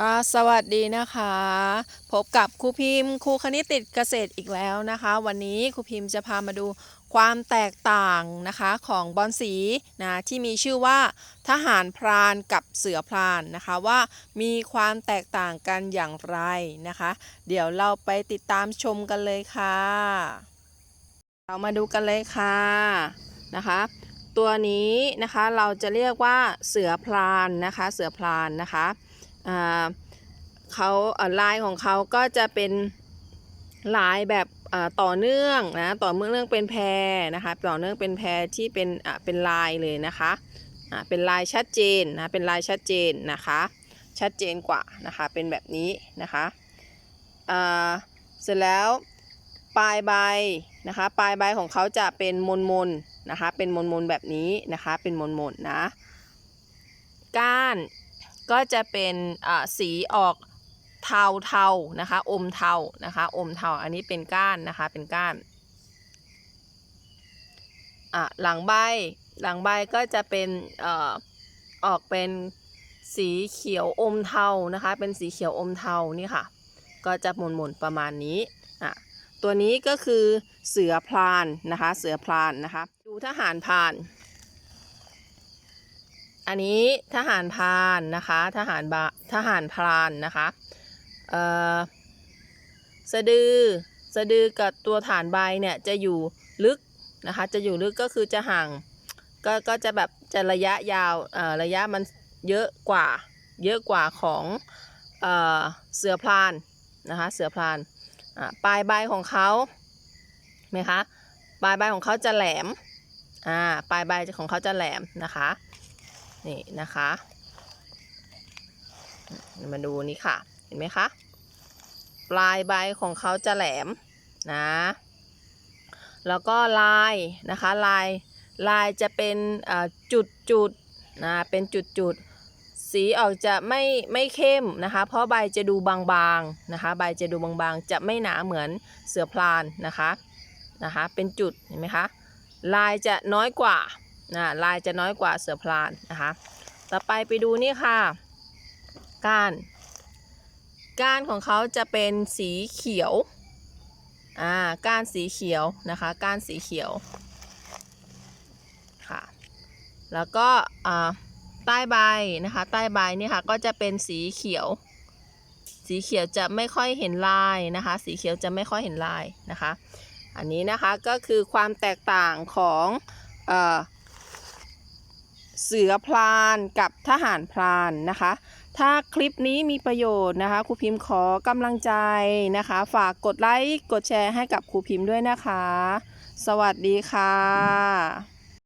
ก็สวัสดีนะคะ พบกับครูพิมพ์ครูคณิตติดเกษตรอีกแล้วนะคะ วันนี้ครูพิมพ์จะพามาดูความแตกต่างนะคะของบอลสีนะที่มีชื่อว่าทหารพรานกับเสือพรานนะคะว่ามีความแตกต่างกันอย่างไรนะคะ เดี๋ยวเราไปติดตามชมกันเลยค่ะ เรามาดูกันเลยค่ะนะคะตัวนี้นะคะเราจะเรียกว่าเสือพรานนะคะ เสือพรานนะคะ เขาลายของเขาก็จะเป็นลายแบบต่อเนื่องนะต่อเนื่องเป็นแพรนะคะต่อเนื่องเป็นแพรที่เป็นเป็นลายเลยนะคะเป็นลายชัดเจนนะเป็นลายชัดเจนนะคะชัดเจนกว่านะคะเป็นแบบนี้นะคะเสร็จแล้วปลายใบนะคะปลายใบของเขาจะเป็นมนมนนะคะเป็นมนมนแบบนี้นะคะเป็นมนมนนะก้าน ก็จะเป็นสีออกเทาเทานะคะ อมเทานะคะ อมเทา อันนี้เป็นก้านนะคะ เป็นก้านหลังใบ หลังใบก็จะเป็นออออกเป็นสีเขียวอมเทานะคะ เป็นสีเขียวอมเทานี่ค่ะ ก็จะหมุนๆประมาณนี้อะตัวนี้ก็คือเสือพรานนะคะ เสือพรานนะคะ ดูทหารพราน อันนี้ทหารพรานนะคะทหารบาทหารพรานนะคะเอ่อสะดือสะดือกับตัวฐานใบเนี่ยจะอยู่ลึกนะคะจะอยู่ลึกก็คือจะห่างก็ก็จะแบบจะระยะยาวเอ่อระยะมันเยอะกว่าเยอะกว่าของเอ่อเสือพรานนะคะเสือพรานอะปลายใบของเขาไหมคะปลายใบของเขาจะแหลมอ่าปลายใบของเขาจะแหลมนะคะ นี่นะคะ มาดูนี่ค่ะ เห็นไหมคะ ปลายใบของเขาจะแหลมนะ แล้วก็ลายนะคะลายลายจะเป็นจุดจุดๆนะเป็นจุดจุดๆสีออกจะไม่ไม่เข้มนะคะ เพราะใบจะดูบางๆนะคะ ใบจะดูบางๆ จะไม่หนาเหมือนเสือพลานนะคะนะคะ เป็นจุดเห็นไหมคะ ลายจะน้อยกว่า นะลายจะน้อยกว่าเสือพลานนะคะ ต่อไปไปดูนี่ค่ะ ก้าน ก้านของเขาจะเป็นสีเขียว อ่า ก้านสีเขียวนะคะ ก้านสีเขียว ค่ะ แล้วก็ อ่า ใต้ใบนะคะ ใต้ใบนี่ค่ะ ก็จะเป็นสีเขียว สีเขียวจะไม่ค่อยเห็นลายนะคะ สีเขียวจะไม่ค่อยเห็นลายนะคะ อันนี้นะคะก็คือความแตกต่างของ เออ เสือพลานกับทหารพรานนะคะ ถ้าคลิปนี้มีประโยชน์นะคะครูพิมพ์ขอกำลังใจนะคะ ฝากกดไลค์กดแชร์ให้กับครูพิมพ์ด้วยนะคะ สวัสดีค่ะ